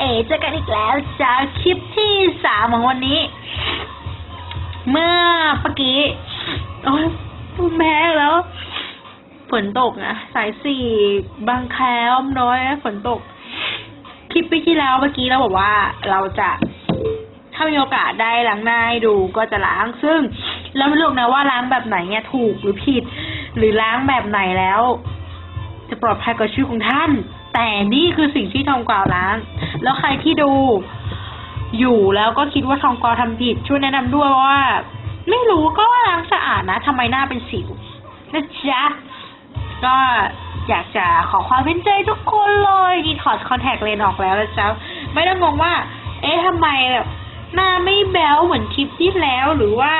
เอ๋เจอกันอีกแล้วจากคลิปที่สามของวันนี้ เมื่อเมื่อกี้โอ้ยแม่แล้วฝนตกนะสายสี่บางแคอ้อมน้อยฝนตก คลิปปีที่แล้วเมื่อกี้เราบอกว่าเราจะถ้ามีโอกาสได้ล้างหน้าให้ดูก็จะล้างซึ่ง เราไม่รู้นะว่าล้างแบบไหนเนี่ยถูกหรือผิด หรือล้างแบบไหนแล้ว จะปลอดภัยกับชีวิตของท่าน แต่นี่คือสิ่งที่ทองกวาวล้างแล้วใครที่ดูอยู่แล้วก็คิดว่าทองกวาวทำผิด ช่วยแนะนำด้วยว่า ไม่รู้ก็ว่าล้างสะอาดนะทำไมหน้าเป็นสิวนะจ๊ะก็อยากจะขอความเป็นใจทุกคนเลยนี่ถอดคอนแทคเลนออกแล้วนะจ๊ะไม่ต้องงงว่า เอ๊ะทำไมแบบหน้าไม่แบ๊วเหมือนคลิปที่แล้วหรือว่า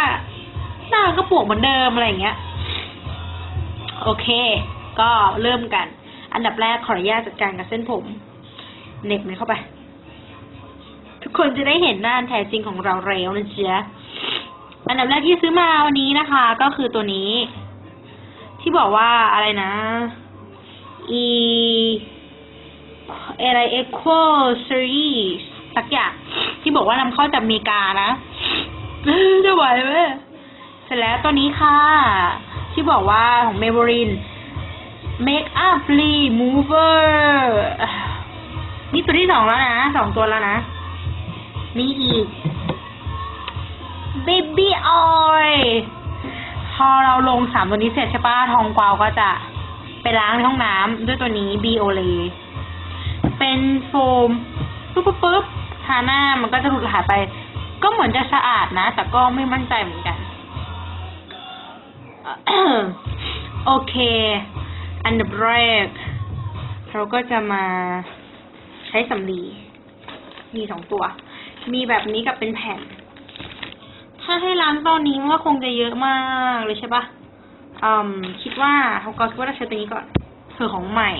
หน้าก็ปวกเหมือนเดิมอะไรอย่างเงี้ย โอเค ก็เริ่มกัน อันดับแรกขออนุญาตจัดการกับเส้นผมเหน็บมันเข้าไป ทุกคนจะได้เห็นหน้าแท้จริงของเราเร็วนะจ๊อันดับแรกที่ซื้อมาวันนี้นะคะ ก็คือตัวนี้ ที่บอกว่าอะไรนะ e อะไร equal series สักอย่างที่บอกว่านำเข้าจากอเมริกานะจะไหวไหมเสร็จแล้วตัวนี้ค่ะ ที่บอกว่าของเมบริน make up remover นี่ตัวที่สองแล้วนะสองตัวแล้วนะนี่อีก baby oil พอเราลงสามตัวนี้เสร็จใช่ปะทองกวาวก็จะไปล้างในห้องน้ำด้วยตัวนี้ b o l เป็นโฟมปุ๊บปุ๊บปุ๊บทาหน้ามันก็จะหลุดหายไป ก็เหมือนจะสะอาดนะ แต่ก็ไม่มั่นใจเหมือนกัน โอเค อันดับแรก เราก็จะมาใช้สำลี มีสองตัว มีแบบนี้กับเป็นแผ่น ถ้าให้ล้างตอนนี้มันก็คงจะเยอะมากเลยใช่ปะอืม คิดว่าเขาก็คิดว่าจะใช้ตัวนี้ก่อนเผื่อของใหม่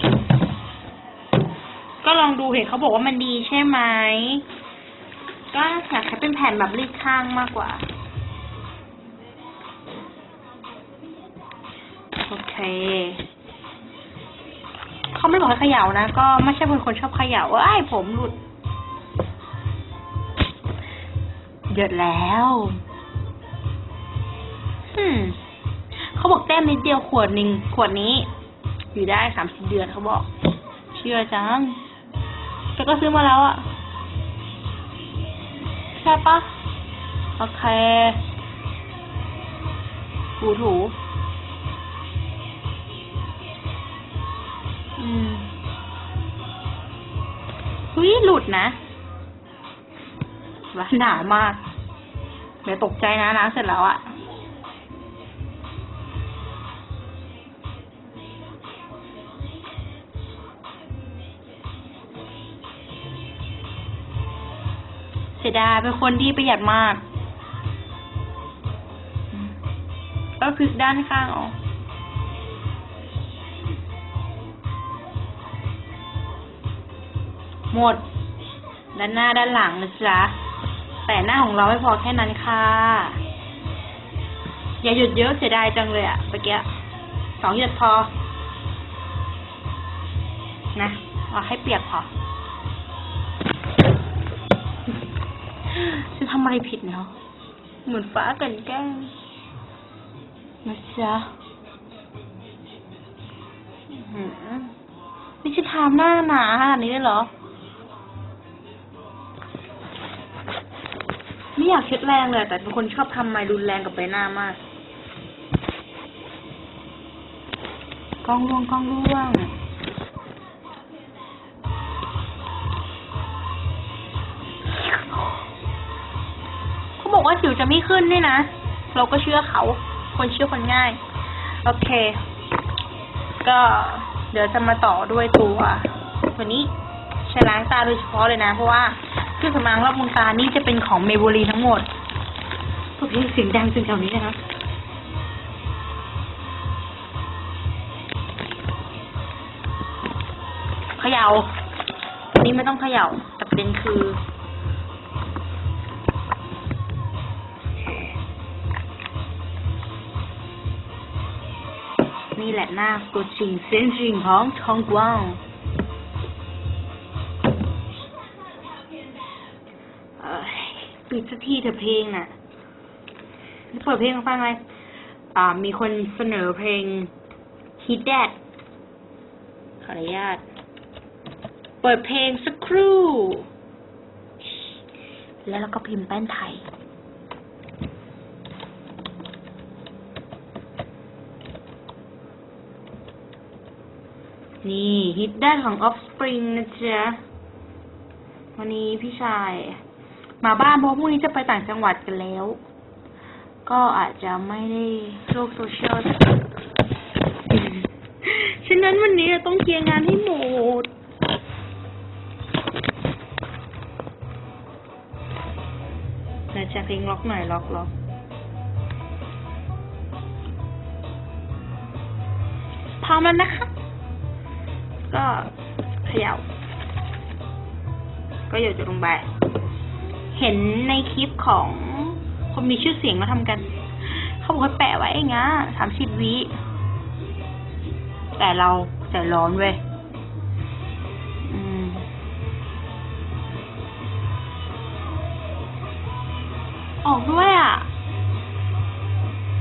ก็ลองดูเห็นเขาบอกว่ามันดีใช่ไหม ก็อยากใช้เป็นแผ่นแบบรีดข้างมากกว่า โอเค เขาไม่บอกให้เขย่านะ ก็ไม่ใช่เป็นคนชอบเขย่าเอ้ยผมหลุดเยอะแล้วอืมเขาบอกแต้มนิดเดียวขวดหนึ่งขวดนี้ อยู่ได้สามสิบเดือนเขาบอก เชื่อจัง แต่ก็ซื้อมาแล้วอะใช่ปะโอเคถูถู อืมเฮ้ยหลุดนะว่าหนามาก เดี๋ยวตกใจนะล้างเสร็จแล้วอะเสียดายเป็นคนที่ประหยัดมาก ก็คือด้านข้างออก หมด ด้านหน้าด้านหลังนะจ๊ะแต่หน้าของเราไม่พอแค่นั้นค่ะ อย่าหยุดเยอะเสียดายจังเลยอะเมื่อกี้สองหยดพอ นะเอาให้เปียกพอจะทำอะไรผิดเนาะเหมือนฟ้ากันแกล้งนะจ๊ะอื้อหือนี่จะทำหน้าหนาขนาดนี้เลยเหรอ ไม่อยากเช็ดแรงเลย แต่เป็นคนชอบทำไมรุนแรงกับใบหน้ามากกล้องร่วงกล้องร่วงเขาบอกว่าสิวจะไม่ขึ้นด้วยนะ เราก็เชื่อเขา คนเชื่อคนง่าย โอเค ก็เดี๋ยวจะมาต่อด้วยตัวตัวนี้ใช้ล้างตาโดยเฉพาะเลยนะ เพราะว่า เครื่องสำอางรอบดวงตานี่จะเป็นของเมเบลีทั้งหมดตัวเพลงเสียงดังจนแถวนี้นะคะเขยา่าอันนี้ไม่ต้องเขย่า แต่ประเด็นคือ นี่แหละหน้าตัวจริงเสียงจริงของทองกวาง ทีเถอเพลงน่ะเปิดเพลงฟังเลยอ่า มีคนเสนอเพลง Hit That ขออนุญาต เปิดเพลงสักครู่ แล้วเราก็พิมพ์แป้นไทย นี่ฮิตได้ของ Offspring นะจ๊ะ วันนี้พี่ชาย มาบ้านเพราะพรุ่งนี้จะไปต่างจังหวัดกันแล้ว ก็อาจจะไม่ได้โลกโซเชียลฉะนั้นวันนี้ต้องเคลียร์งานให้หมดนะจ๊ะเพลงล็อกหน่อยล็อกล็อกพร้อมแล้วนะคะ ก็เขย่าก็หยดจะลงไป เห็นในคลิปของคนมีชื่อเสียงมาทำกัน เขาบอกให้แปะไว้เองอะสามสิบวิแต่เราใจร้อนเว้ยอืมออกด้วยอะ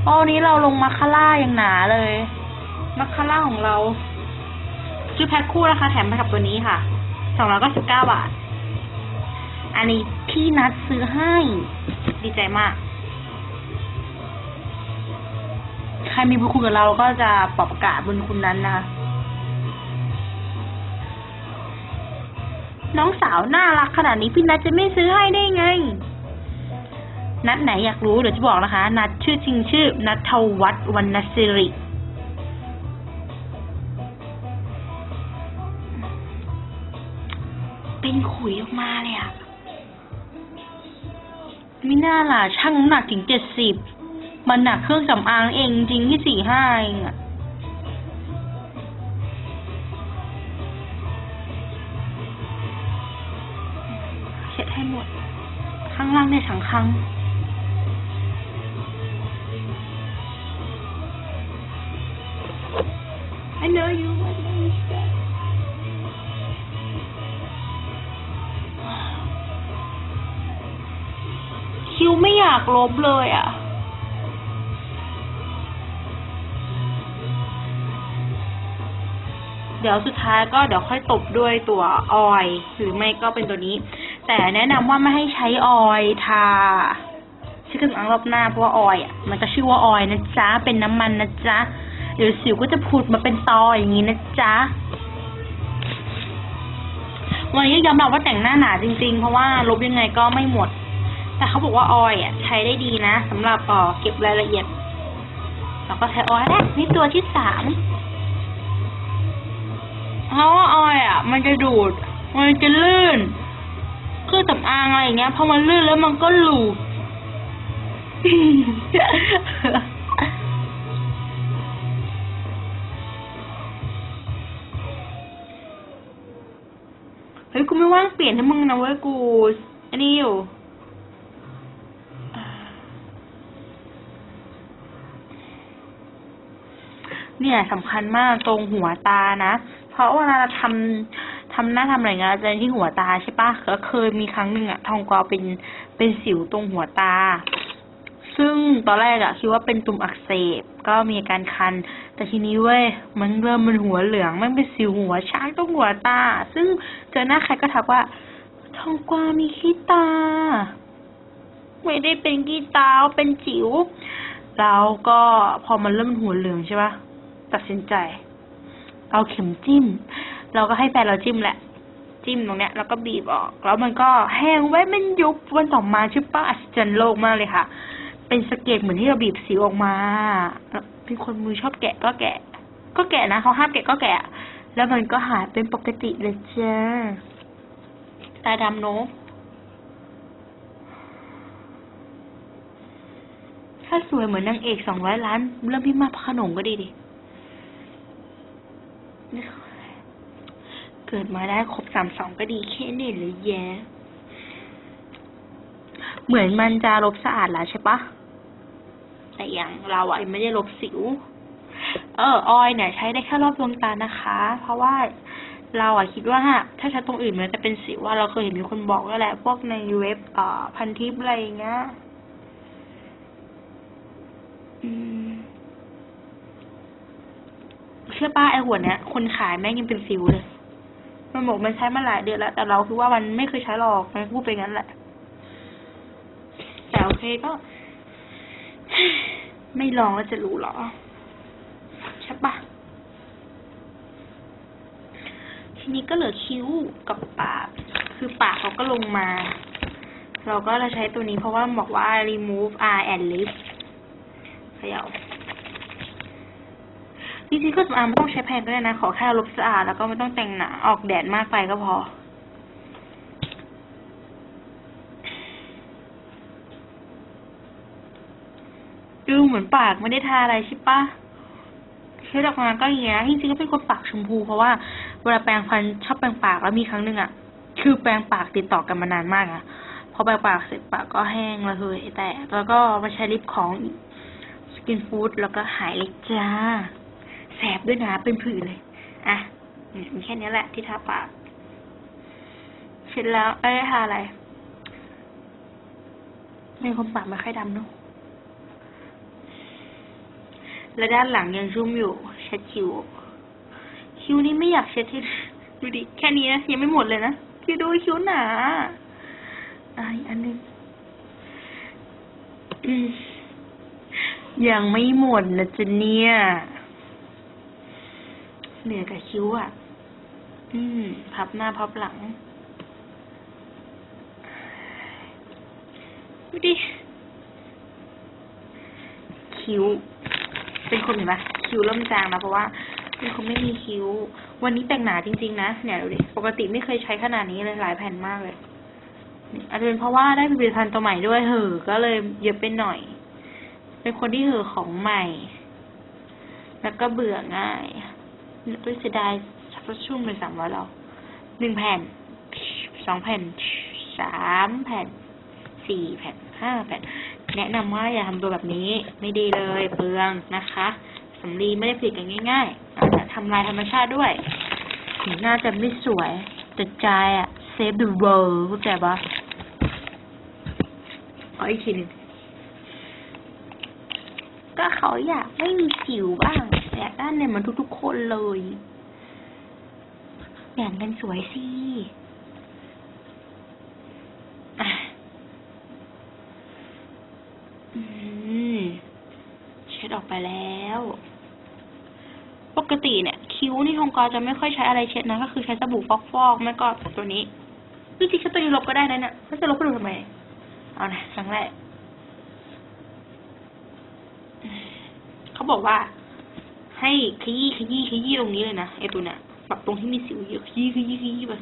ตอนนี้เราลงมาคาร่าอย่างหนาเลยมาคาร่าของเราซื้อแพ็คคู่นะคะ แถมไปกับตัวนี้ค่ะสองร้อยก็สิบเก้าบาท อันนี้ พี่นัดซื้อให้ ดีใจมาก ใครมีบุญคุณกับเราก็จะปรับประกาศบุญคุณนั้นนะคะ น้องสาวน่ารักขนาดนี้พี่นัดจะไม่ซื้อให้ได้ไง นัดไหนอยากรู้เดี๋ยวจะบอกนะคะ นัดชื่อจริงชื่อ นัทวัฒน์วรรณสิริเป็นขุยออกมาเลยอะ ไม่น่าล่ะช่างน้ำหนักถึงเจ็ดสิบมันหนักเครื่องสำอางเองจริงที่สี่ห้าเองอะเช็ดให้หมด ข้างล่างในถังคัง I know you want me อยากลบเลยอะ เดี๋ยวสุดท้ายก็เดี๋ยวค่อยตบด้วยตัวออยหรือไม่ก็เป็นตัวนี้ แต่แนะนำว่าไม่ให้ใช้ออยทาชื่อเครื่องสำอางรอบหน้าเพราะว่าออยอะมันจะชื่อว่าออยนะจ๊ะเป็นน้ำมันนะจ๊ะเดี๋ยวสิวก็จะผุดมาเป็นตออย่างนี้นะจ๊ะวันนี้ยอมรับว่าแต่งหน้าหนาจริง ๆ เพราะว่าลบยังไงก็ไม่หมด แต่เขาบอกว่าออยอะใช้ได้ดีนะสำหรับเอ่อเก็บรายละเอียด เราก็ใช้ออยแหละนี่ตัวที่สามเพราะว่าออยอะ มันจะดูด มันจะลื่นเครื่องสำอางอะไรอย่างเงี้ยพอมันลื่นแล้วมันก็หลุดเฮ้ยกูไม่ว่างเปลี่ยนให้มึงนะเว้ยกู อันนี้อยู่ เนี่ยสำคัญมากตรงหัวตานะ เพราะเวลาเราทำทำหน้าทำอะไรเงี้ยจะที่หัวตาใช่ปะก็เคยมีครั้งหนึ่งอะทองกวาวเป็นเป็นสิวตรงหัวตา ซึ่งตอนแรกอะคิดว่าเป็นตุ่มอักเสบก็มีการคัน แต่ทีนี้เว้ยมันเริ่มเป็นหัวเหลืองมันเป็นสิวหัวช้างตรงหัวตา ซึ่งเจอหน้าใครก็ทักว่าทองกวาวมีขี้ตา ไม่ได้เป็นขี้ตาเป็นจิ๋วแล้วก็พอมันเริ่มเป็นหัวเหลืองใช่ปะ ตัดสินใจ เอาเข็มจิ้ม เราก็ให้แฟนเราจิ้มแหละ จิ้มตรงเนี้ย แล้วก็บีบออก แล้วมันก็แห้งไว้มันยุบวันต่อมาชื่อป้าอัศจรรย์โลกมากเลยค่ะ เป็นสเก็ดเหมือนที่เราบีบสิวออกมาเป็นคนมือชอบแกะก็แกะ ก็แกะนะเขาห้ามแกะก็แกะ แล้วมันก็หายเป็นปกติเลยจ้าตาดำเนอะถ้าสวยเหมือนนางเอกสองร้อยล้าน เริ่มพี่มาพขนงก็ดีดิ เกิดมาได้ครบสามสองก็ดีแค่นี้เลยแย่เหมือนมันจะลบสะอาดแล้วใช่ปะแต่อย่างเราอะไม่ได้ลบสิว เออออยเนี่ยใช้ได้แค่รอบดวงตานะคะ เพราะว่าเราอะคิดว่าถ้าใช้ตรงอื่นมันจะเป็นสิวว่าเราเคยเห็นมีคนบอกแล้วแหละ พวกในเว็บอ่าพันทิปอะไรอย่างเงี้ย อืม เชื่อป้าไอหัวเนี้ยคนขายแม่งยังเป็นสิวเลย มันบอกมันใช้มาหลายเดือนแล้ว แต่เราคือว่ามันไม่เคยใช้หรอกมันพูดไปงั้นแหละ แต่โอเคก็ ไม่ลองแล้วจะรู้หรอ ใช่ปะทีนี้ก็เหลือคิ้วกับปาก คือปากเขาก็ลงมา เราก็จะใช้ตัวนี้เพราะว่าบอกว่า remove eye and lip เขย่า จริงๆก็สำอางไม่ต้องใช้แพงก็ได้นะ ขอแค่ลบสะอาดแล้วก็ไม่ต้องแต่งหนาออกแดดมากไปก็พอ ดูเหมือนปากไม่ได้ทาอะไรใช่ปะเช็ดออกมาก็อย่างเงี้ยจริงๆก็เป็นคนปากชมพูเพราะว่าเวลาแปรงฟันชอบแปรงปากแล้วมีครั้งหนึ่งอะ คือแปรงปากติดต่อกันมานานมากอะ พอแปรงปากเสร็จปากก็แห้งระเหยแต่ แล้วก็มาใช้ลิปของสกินฟู้ดแล้วก็หายเลยจ้า แสบด้วยนะเป็นผื่นเลย อะเนี่ยมีแค่นี้แหละที่ทาปาก เสร็จแล้วเอ้ยทาอะไรเป็นคนปากไม่ค่อยดำเนอะและด้านหลังยังชุ่มอยู่เช็ดคิ้วคิ้วนี่ไม่อยากเช็ดที่ดูดิแค่นี้นะยังไม่หมดเลยนะคิ้วดูคิ้วหนาอะอีกอันหนึงยังไม่หมดนะจ๊ะเนี่ย เหนือกับคิ้วอะ อืม พับหน้าพับหลัง ดูดิ คิ้ว เป็นคนเห็นปะคิ้วเริ่มจางแล้วเพราะว่าเป็นคนไม่มีคิ้ว วันนี้แต่งหนาจริง ๆ นะ เนี่ยดูดิ ปกติไม่เคยใช้ขนาดนี้เลยหลายแผ่นมากเลย อาจจะเป็นเพราะว่าได้ผลิตภัณฑ์ตัวใหม่ด้วยเหอก็เลยเยอะไปหน่อย เป็นคนที่เหอของใหม่ แล้วก็เบื่อง่าย ด้วเสียดายชักชุ่มเลยสามร้อยเราหนึ่งแผ่นสองแผ่นสามแผ่นสี่แผ่นห้าแผ่น แนะนำว่าอย่าทำตัวแบบนี้ไม่ดีเลยเปลืองนะคะสำลีไม่ได้ผลิตกันง่ายๆอาจจะทำลายธรรมชาติด้วยถึงหน้าจะไม่สวย แต่ใจอะ save the world เข้าใจปะขออีกทีหนึ่ง ก็เขาอยากไม่มีสิวบ้างอยากด้านเนี่ยมันทุกๆคนเลยแบ่งกันสวยสิอะอืมเช็ดออกไปแล้ว ปกติเนี่ย คิ้วนี่ทองกอจะไม่ค่อยใช้อะไรเช็ดนะ ก็คือใช้สบู่ฟอกๆไม่ก็ตัวนี้จริงๆใช้ตัวนี้ลบก็ได้นะเนี่ยไม่จะลบไปดูทำไม เอานะครั้งแรกเขา บอกว่า ให้ขยี้ขยี้ขยี้ตรงนี้เลยนะไอตัวเนี่ยแบบตรงที่มีสิวเยอะขยี้ขยี้ขยี้ไป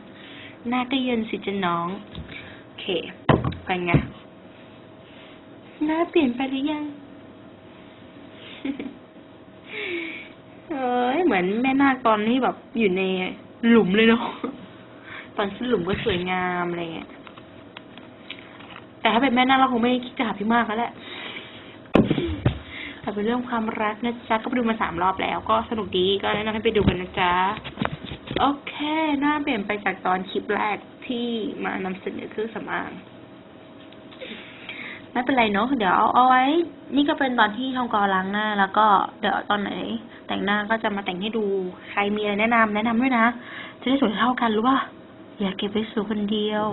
หน้าก็เย็นสิจะน้องโอเคไปไงหน้าเปลี่ยนไปหรือยังเอ้ยเหมือนแม่นาคตอนที่แบบอยู่ในหลุมเลยเนาะตอนขึ้นหลุมก็สวยงามอะไรเงี้ยแต่ถ้าเป็นแม่นาคเราคงไม่คิดจะหาพี่มากแล้วแหละ แต่เป็นเรื่องความรักนะจ๊ะก็ไปดูมาสามรอบแล้วก็สนุกดีก็แนะนำให้ไปดูกันนะจ๊ะโอเค หน้าเปลี่ยนไปจากตอนคลิปแรกที่มานำเสนอเครื่องสำอางไม่เป็นไรเนอะเดี๋ยวเอาเอาไว้ นี่ก็เป็นตอนที่ทองกอล้างหน้า แล้วก็เดี๋ยวตอนไหน แต่งหน้าก็จะมาแต่งให้ดู ใครมีอะไรแนะนำแนะนำด้วยนะ จะได้สวยเท่ากันรู้ป่ะอย่าเก็บไว้สวยคนเดียว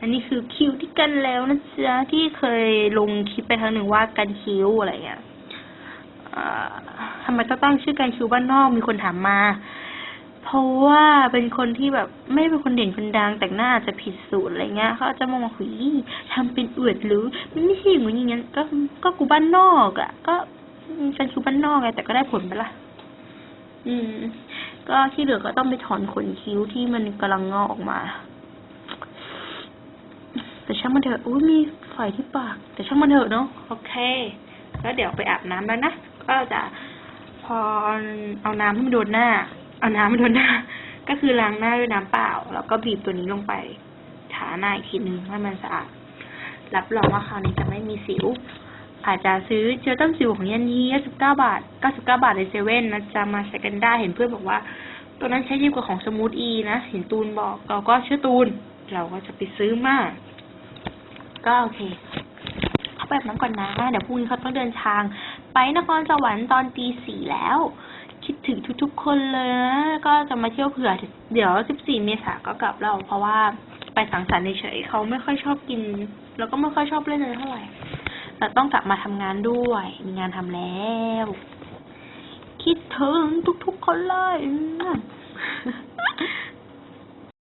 อันนี้คือคิ้วที่กันแล้วนะจ๊ะที่เคยลงคลิปไปครั้งหนึ่งว่ากันคิ้วอะไรเงี้ยอ่า ทำไมต้องตั้งชื่อกันคิ้วบ้านนอกมีคนถามมา เพราะว่าเป็นคนที่แบบไม่เป็นคนเด่นคนดังแต่งหน้าอาจจะผิดสูตรอะไรเงี้ยเขาจะมองว่าหุยทำเป็นอวดหรือมันไม่ใช่อย่างนี้อย่างนั้นก็ก็กูบ้านนอกอะ่ะ ก็เป็นคิ้วบ้านนอกไงแต่ก็ได้ผลไปละอืม ก็ที่เหลือก็ต้องไปถอนขนคิ้วที่มันกำลังงอกออกมา แต่ช่างมันเถอะอุ้ยมีไฟที่ปาก แต่ช่างมันเถอะเนาะโอเค แล้วเดี๋ยวไปอาบน้ำแล้วนะ ก็จะพอเอาน้ำให้มันโดนหน้า เอาน้ำให้โดนหน้า ก็คือล้างหน้าด้วยน้ำเปล่า แล้วก็บีบตัวนี้ลงไปทาหน้าอีกทีนึงให้มันสะอาด รับรองว่าคราวนี้จะไม่มีสิว อาจจะซื้อเจลต้นสิวของยันยี29 บาท 99 บาทในเซเว่นนะจะมาใช้กันได้ เห็นเพื่อนบอกว่า ตัวนั้นใช้ดีกว่าของสมูทอีนะ เห็นตูนบอก เราก็เชื่อตูน เราก็จะไปซื้อมา ก็โอเค เขาแบบนั้นก่อนนะ เดี๋ยวพรุ่งนี้เขาต้องเดินทาง ไปนครสวรรค์ตอนตีสี่แล้ว คิดถึงทุกๆคนเลยนะก็จะมาเที่ยวเผื่อ เดี๋ยว14เมษาก็กลับเรา เพราะว่าไปสังสรรค์เฉยเขาไม่ค่อยชอบกิน แล้วก็ไม่ค่อยชอบเล่นอะไรเท่าไหร่แต่ต้องกลับมาทำงานด้วย มีงานทำแล้ว คิดถึงทุกๆคนเลย